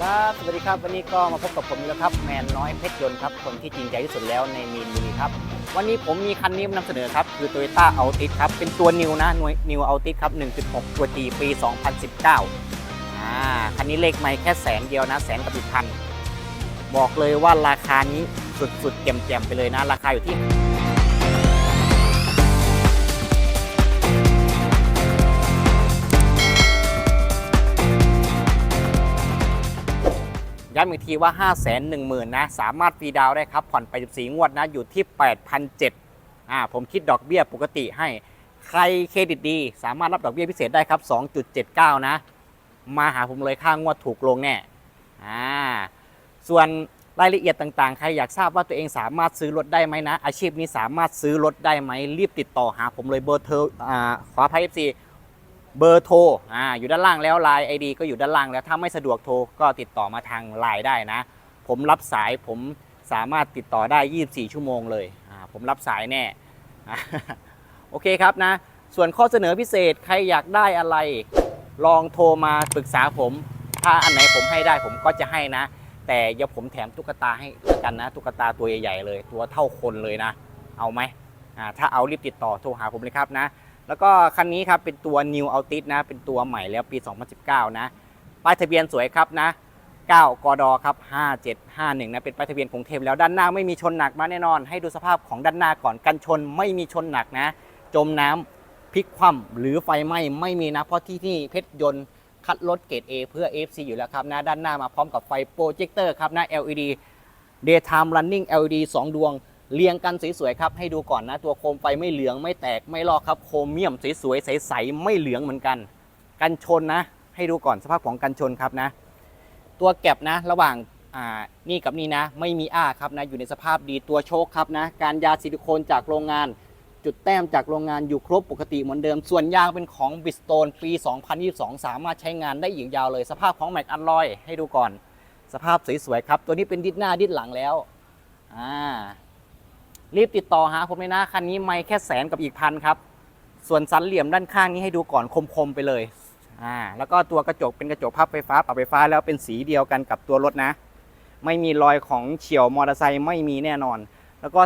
ครับสวัสดีครับวันนี้ก็มาพบกับผมแล้วครับแมนน้อยเพชรยนต์ครับคนที่จริงใจที่สุดแล้วในมีนบุรีครับ วันนี้ผมมีคันนี้มานำเสนอครับ คือ Toyota Altis ครับ เป็นตัวนิวนะหน่วยนิว Altis ครับ 1.6 ตัว G ปี 2019อ่าคันนี้เลขไม่แค่แสนเดียวนะ แสนกับอีกพัน บอกเลยว่าราคานี้สุดๆแจ่มๆไปเลยนะ ราคาอยู่ที่ ย้ำอีกทีว่า 5 1 0 0 0 0นะสามารถฟรีดาวได้ครับ ผ่อนไป 14 งวดนะ อยู่ที่ 8,700อ่าผมคิดดอกเบี้ยปกติให้ ใครเครดิตดี สามารถรับดอกเบี้ยพิเศษได้ครับ 2.79 นะ มาหาผมเลยค่างวดถูกลงแน่อ่าส่วนรายละเอียดต่างๆ ใครอยากทราบว่าตัวเองสามารถซื้อรถได้ไหมนะ อาชีพนี้สามารถซื้อรถได้ไหมรีบติดต่อหาผมเลยเบอร์เธออ่าขออภัย FC เบอร์โทรอ่าอยู่ด้านล่างแล้วไลน์ไอดีก็อยู่ด้านล่างแล้วถ้าไม่สะดวกโทรก็ติดต่อมาทางไลน์ได้นะ ผมรับสายผมสามารถติดต่อได้ 24 ชั่วโมงเลยอ่าผมรับสายแน่โอเคครับนะ ส่วนข้อเสนอพิเศษใครอยากได้อะไร ลองโทรมาปรึกษาผม ถ้าอันไหนผมให้ได้ผมก็จะให้นะ แต่อย่าผมแถมตุ๊กตาให้กันนะ ตุ๊กตาตัวใหญ่ๆเลย ตัวเท่าคนเลยนะ เอาไหมอ่าถ้าเอารีบติดต่อโทรหาผมเลยครับนะ แล้วก็คันนี้ครับเป็นตัว New Altis นะ เป็นตัวใหม่แล้วปี 2019 นะ ป้ายทะเบียนสวยครับนะ 9 กดครับ 5751 นะ เป็นป้ายทะเบียนกรุงเทพแล้วด้านหน้าไม่มีชนหนักมาแน่นอน ให้ดูสภาพของด้านหน้าก่อนกันชนไม่มีชนหนักนะ จมน้ำพลิกคว่ำหรือไฟไหม้ไม่มีนะ เพราะที่นี่เพชรยนต์คัดรถเกรด A เพื่อ FC อยู่แล้วครับนะ ด้านหน้ามาพร้อมกับไฟโปรเจคเตอร์ครับนะ LED daytime running LED 2 ดวง เรียงกันสวยๆครับให้ดูก่อนนะตัวโคมไฟไม่เหลืองไม่แตกไม่ลอกครับโครเมียมสวยๆใสๆไม่เหลืองเหมือนกัน กันชนนะ ให้ดูก่อนสภาพของกันชนครับนะ ตัวแก็บนะ ระหว่างนี่กับนี่นะ ไม่มีอ้าครับนะอยู่ในสภาพดีตัวโชคครับนะ การยาซิลิโคนจากโรงงาน จุดแต้มจากโรงงานอยู่ครบปกติเหมือนเดิม ส่วนยางเป็นของบิสโตนปี 2022 สามารถใช้งานได้อีกยาวเลย สภาพของแม็กอันลอยให้ดูก่อน สภาพสวยๆครับ ตัวนี้เป็นดิสหน้าดิสหลังแล้วอ่า รีบติดต่อหาผมเลยนะคันนี้ไม่แค่แสนกับอีกพันครับ ส่วนสันเหลี่ยมด้านข้างนี้ให้ดูก่อนคมๆไปเลยอ่าแล้วก็ตัวกระจกเป็นกระจกพับไฟฟ้าปรับไฟฟ้าแล้วเป็นสีเดียวกันกับตัวรถนะ ไม่มีรอยของเฉียวมอเตอร์ไซค์ไม่มีแน่นอน แล้วก็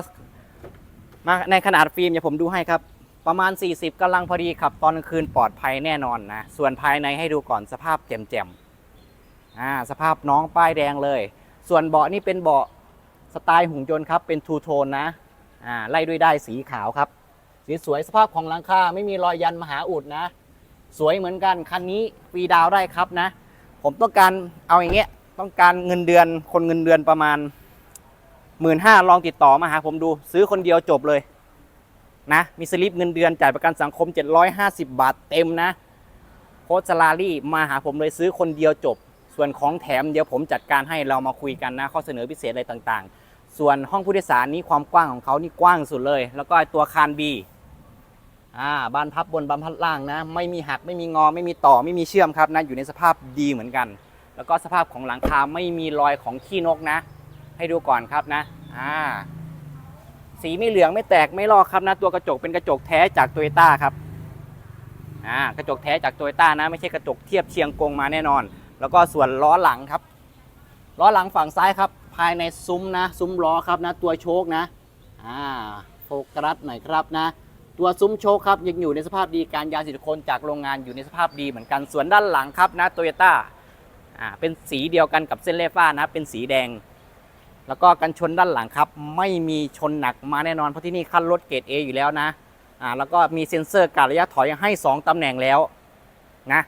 มาในขนาดฟิล์มเดี๋ยวผมดูให้ครับ ประมาณ 40กำลังพอดีขับตอนกลางคืนปลอดภัยแน่นอนนะ ส่วนภายในให้ดูก่อนสภาพแจ่มๆอ่าสภาพน้องป้ายแดงเลย ส่วนเบาะนี่เป็นเบาะสไตล์หุ่นยนต์ครับเป็นทูโทนนะ อ่าไล่ด้วยได้สีขาวครับสีสวยสภาพของหลังคาไม่มีรอยยันมหาอุดนะ สวยเหมือนกันคันนี้ฟรีดาวได้ครับนะ ผมต้องการเอาอย่างเงี้ยต้องการเงินเดือนคนเงินเดือนประมาณหมื่นห้าลองติดต่อมาหาผมดู ซื้อคนเดียวจบเลยนะ มีสลิปเงินเดือนจ่ายประกันสังคม 750 บาทเต็มนะโค้ดสลารี่มาหาผมเลยซื้อคนเดียวจบ ส่วนของแถมเดี๋ยวผมจัดการให้เรามาคุยกันนะ ข้อเสนอพิเศษอะไรต่างๆ ส่วนห้องผู้โดยสารนี้ความกว้างของเขานี่กว้างสุดเลย แล้วก็ตัวคานบีอ่าบานพับบนบานพับล่างนะ ไม่มีหักไม่มีงอไม่มีต่อไม่มีเชื่อมครับนะอยู่ในสภาพดีเหมือนกัน แล้วก็สภาพของหลังคาไม่มีรอยของขี้นกนะ ให้ดูก่อนครับนะอ่าสีไม่เหลืองไม่แตกไม่ลอกครับนะตัวกระจกเป็นกระจกแท้จากโตโยต้าครับอ่ากระจกแท้จากโตโยต้านะ ไม่ใช่กระจกเทียบเชียงกงมาแน่นอน แล้วก็ส่วนล้อหลังครับล้อหลังฝั่งซ้ายครับ ภายในซุ้มนะซุ้มล้อครับนะตัวโชคนะอ่าโฟกัสหน่อยครับนะ ตัวซุ้มโชคครับยังอยู่ในสภาพดีการยางซิลิโคนจากโรงงานอยู่ในสภาพดีเหมือนกันส่วนด้านหลังครับนะโตโยต้าอ่าเป็นสีเดียวกันกับเส้นเล่ฟ้านะเป็นสีแดง แล้วก็กันชนด้านหลังครับ ไม่มีชนหนักมาแน่นอนเพราะที่นี่คันรถเกรด A อยู่แล้วนะอ่าแล้วก็มีเซ็นเซอร์การระยะถอยให้ 2 ตำแหน่งแล้วนะ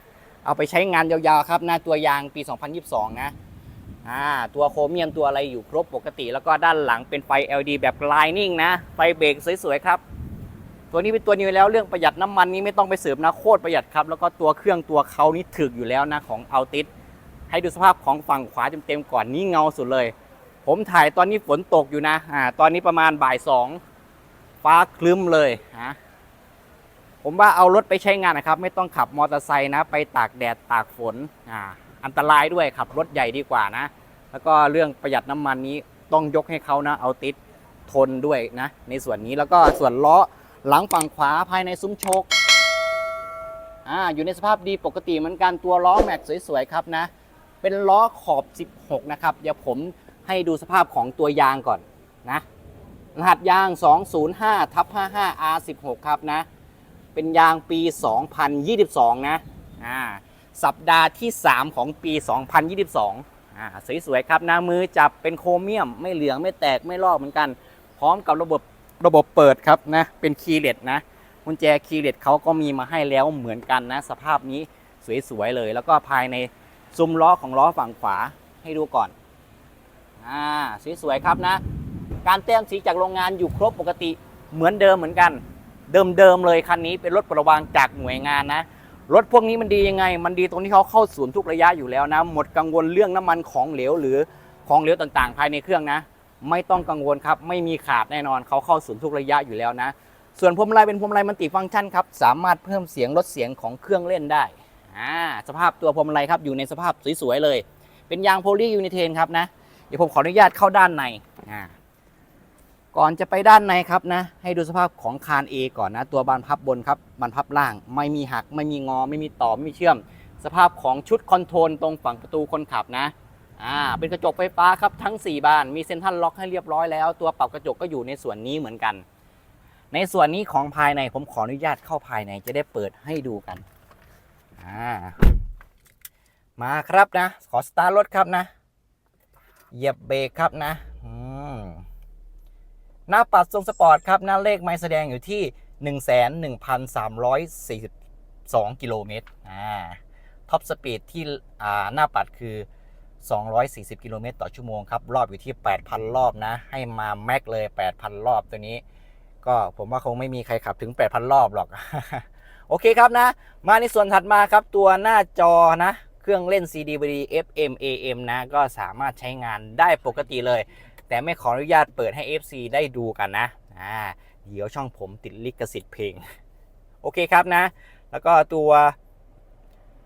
เอาไปใช้งานยาวๆครับนะตัวยางปี 2022 นะ อ่าตัวโครเมียมตัวอะไรอยู่ครบปกติ แล้วก็ด้านหลังเป็นไฟ LED แบบ Lining นะ ไฟเบรกสวยๆครับ ตัวนี้เป็นตัวนิวแล้วเรื่องประหยัดน้ำมันนี้ไม่ต้องไปเสริมนะโคตรประหยัดครับ แล้วก็ตัวเครื่องตัวเขานี่ถึกอยู่แล้วนะของ a l t i s ให้ดูสภาพของฝั่งขวาเต็มๆก่อนนี่เงาสุดเลย ผมถ่ายตอนนี้ฝนตกอยู่นะอ่าตอนนี้ประมาณบ่ายสองฟ้าคลึ้มเลยฮะผมว่าเอารถไปใช้งานนะครับ ไม่ต้องขับมอเตอร์ไซค์นะ ไปตากแดดตากฝนอ่า อันตรายด้วยขับรถใหญ่ดีกว่านะ แล้วก็เรื่องประหยัดน้ำมันนี้ต้องยกให้เขานะเอาติดทนด้วยนะ ในส่วนนี้แล้วก็ส่วนล้อหลังฝั่งขวาภายในซุ้มโชคอ่าอยู่ในสภาพดีปกติเหมือนกันตัวล้อแม็กสวยๆครับนะ เป็นล้อขอบ 16 นะครับ เดี๋ยวผมให้ดูสภาพของตัวยางก่อนนะรหัสยาง 205ทับ55 R16 ครับนะ เป็นยางปี 2022 นะ อ่า สัปดาห์ที่ 3 ของปี 2022อ่าสวยๆครับนะมือจับเป็นโครเมียม ไม่เหลืองไม่แตกไม่ลอกเหมือนกัน พร้อมกับระบบระบบเปิดครับนะเป็นคีย์เลสนะกุญแจคีย์เลสเขาก็มีมาให้แล้วเหมือนกันนะ สภาพนี้สวยๆเลย แล้วก็ภายในซุ้มล้อของล้อฝั่งขวาให้ดูก่อนอ่าสวยๆครับนะ การแต้มสีจากโรงงานอยู่ครบปกติเหมือนเดิมเหมือนกัน เดิมๆเลยคันนี้เป็นรถประวางจากหน่วยงานนะ รถพวกนี้มันดียังไง มันดีตรงที่เขาเข้าศูนย์ทุกระยะอยู่แล้วนะ หมดกังวลเรื่องน้ำมันของเหลวหรือของเหลวต่างๆ ภายในเครื่องนะ ไม่ต้องกังวลครับ ไม่มีขาดแน่นอน เขาเข้าศูนย์ทุกระยะอยู่แล้วนะ ส่วนพวงมาลัยเป็นพวงมาลัยมันติฟังก์ชันครับ สามารถเพิ่มเสียงลดเสียงของเครื่องเล่นได้ อ่า สภาพตัวพวงมาลัยครับอยู่ในสภาพสวยๆเลย เป็นยางโพลียูนิเทนครับนะ เดี๋ยวผมขออนุญาตเข้าด้านใน อ่า ก่อนจะไปด้านในครับนะ ให้ดูสภาพของคาน A ก่อนนะ ตัวบานพับบนครับบานพับล่าง ไม่มีหัก ไม่มีงอ ไม่มีต่อไม่มีเชื่อม สภาพของชุดคอนโทรลตรงฝั่งประตูคนขับนะอ่าเป็นกระจกไฟฟ้าครับทั้ง 4 บานมีเซ็นทรัลล็อกให้เรียบร้อยแล้ว ตัวปรับกระจกก็อยู่ในส่วนนี้เหมือนกัน ในส่วนนี้ของภายในผมขออนุญาตเข้าภายในจะได้เปิดให้ดูกันอ่ามาครับนะ ขอสตาร์ทรถครับนะเหยียบเบรกครับนะอืม หน้าปัดทรงสปอร์ตครับ หน้าเลขไม้แสดงอยู่ที่ 11,342 กิโลเมตรอ่าท็อปสปีดที่อ่าหน้าปัดคือ 240 กิโลเมตรต่อชั่วโมงครับ รอบอยู่ที่ 8,000 รอบนะ ให้มาแม็กเลย 8,000 รอบตัวนี้ ก็ผมว่าคงไม่มีใครขับถึง 8,000 รอบหรอก โอเคครับนะ มาในส่วนถัดมาครับตัวหน้าจอนะ เครื่องเล่น CD DVD FM AM นะ ก็สามารถใช้งานได้ปกติเลย แต่ไม่ขออนุญาตเปิดให้ FC ได้ดูกันนะอ่าเดี๋ยวช่องผมติดลิขสิทธิ์เพลง โอเคครับนะ แล้วก็ตัว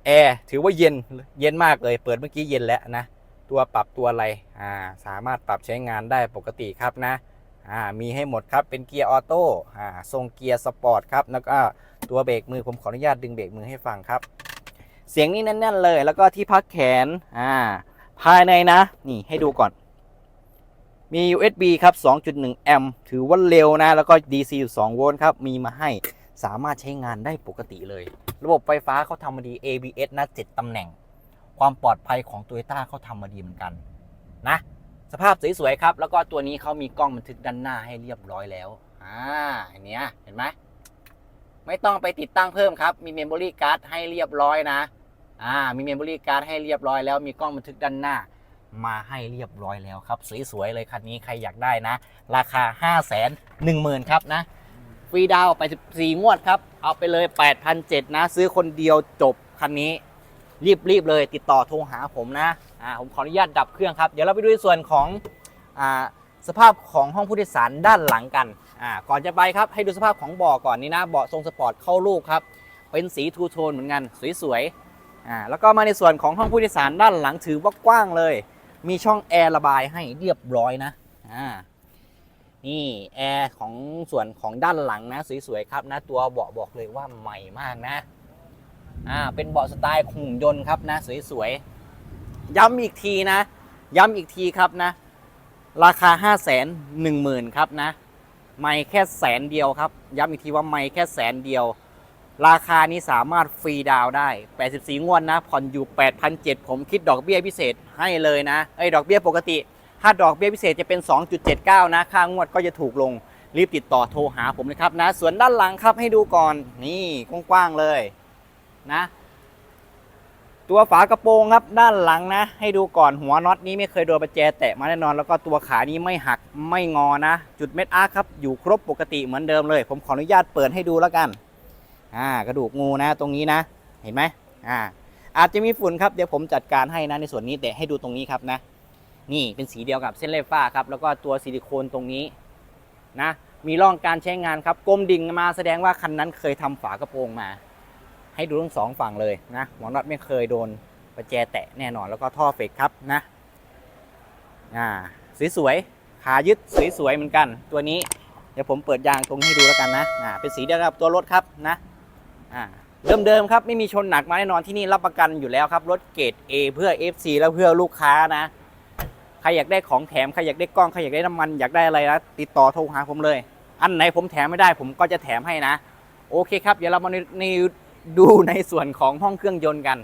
แอร์ถือว่าเย็นเย็นมากเลย เปิดเมื่อกี้เย็นแล้วนะ ตัวปรับตัวอะไรอ่าสามารถปรับใช้งานได้ปกติครับนะอ่ามีให้หมดครับเป็นเกียร์ออโต้อ่าทรงเกียร์สปอร์ตครับแล้วก็ตัวเบรกมือผมขออนุญาตดึงเบรกมือให้ฟังครับ เสียงนี่แน่นๆเลย แล้วก็ที่พักแขนอ่าภายในนะ นี่ให้ดูก่อน มี USB ครับ 2.1 แอมป์ถือว่าเร็วนะ แล้วก็ DC 2โวลต์ครับ มีมาให้สามารถใช้งานได้ปกติเลย ระบบไฟฟ้าเขาทำมาดี ABS นะ 7ตำแหน่ง ความปลอดภัยของ Toyota เขาทำมาดีเหมือนกัน นะ สภาพสวยๆครับ แล้วก็ตัวนี้เขามีกล้องบันทึกด้านหน้าให้เรียบร้อยแล้ว อ่าอันเนี้ยเห็นไหมไม่ต้องไปติดตั้งเพิ่มครับ มีเมมโมรี่การ์ดให้เรียบร้อยนะ อ่า มีเมมโมรี่การ์ดให้เรียบร้อยแล้ว มีกล้องบันทึกด้านหน้า มาให้เรียบร้อยแล้วครับ สวยๆเลยคันนี้ใครอยากได้นะ ราคา 5 1 0 0 0 0ครับนะฟรีดาวไป14งวดครับ เอาไปเลย8,700นะ ซื้อคนเดียวจบคันนี้ รีบๆเลยติดต่อโทรหาผมนะอ่าผมขออนุญาตดับเครื่องครับ เดี๋ยวเราไปดูในส่วนของอ่าสภาพของห้องผู้โดยสารด้านหลังกันอ่าก่อนจะไปครับให้ดูสภาพของเบาะก่อนนี่นะเบาะทรงสปอร์ตเข้ารูปครับ เป็นสีทูโทนเหมือนกันสวยๆอ่าแล้วก็มาในส่วนของห้องผู้โดยสารด้านหลังถือว่ากว้างเลย มีช่องแอร์ระบายให้เรียบร้อยนะอ่านี่แอร์ของส่วนของด้านหลังนะสวยๆครับนะตัวเบาะบอกเลยว่าใหม่มากนะอ่าเป็นเบาะสไตล์หุ่นยนต์ครับนะสวยๆย้ำอีกทีนะ ย้ำอีกทีครับนะ ราคา 5 1 0 0 0 0ครับนะ ไม่แค่แสนเดียวครับ ย้ำอีกทีว่าไม่แค่แสนเดียว ราคานี้สามารถฟรีดาวได้ 84 งวดนะ ผ่อนอยู่ 8,700 ผมคิดดอกเบี้ยพิเศษให้เลยนะไอ้ดอกเบี้ยปกติ ถ้าดอกเบี้ยพิเศษจะเป็น 2.79 นะ ค่างวดก็จะถูกลง รีบติดต่อโทรหาผมเลยครับนะ ส่วนด้านหลังครับให้ดูก่อน นี่กว้างๆเลยนะ ตัวฝากระโปรงครับด้านหลังนะ ให้ดูก่อนหัวน็อตนี้ไม่เคยโดนประแจแตะมาแน่นอน แล้วก็ตัวขานี้ไม่หักไม่งอนะ จุดเม็ดอาร์ครับอยู่ครบปกติเหมือนเดิมเลย ผมขออนุญาตเปิดให้ดูแล้วกัน อ่ากระดูกงูนะตรงนี้นะเห็นไหมอ่าอาจจะมีฝุ่นครับเดี๋ยวผมจัดการให้นะในส่วนนี้แต่ให้ดูตรงนี้ครับนะ นี่เป็นสีเดียวกับเส้นเล็บฟ้าครับแล้วก็ตัวซิลิโคนตรงนี้นะมีร่องการใช้งานครับกลมดิ่งมาแสดงว่าคันนั้นเคยทำฝากระโปรงมา ให้ดูทั้งสองฝั่งเลยนะหัวน็อตไม่เคยโดนประแจแตะแน่นอนแล้วก็ท่อเฟกครับนะอ่าสวยๆขายึดสวยๆเหมือนกัน ตัวนี้เดี๋ยวผมเปิดยางตรงให้ดูแล้วกันนะอ่าเป็นสีเดียวกับตัวรถครับนะ อ่าเดิมๆครับไม่มีชนหนักมาแน่นอนที่นี่รับประกันอยู่แล้วครับ รถเกรด A เพื่อ FC แล้วเพื่อลูกค้านะ ใครอยากได้ของแถม ใครอยากได้กล้อง ใครอยากได้น้ำมัน อยากได้อะไรนะ ติดต่อโทรหาผมเลย อันไหนผมแถมไม่ได้ผมก็จะแถมให้นะ โอเคครับ เดี๋ยวเรามาในในดูในส่วนของห้องเครื่องยนต์กัน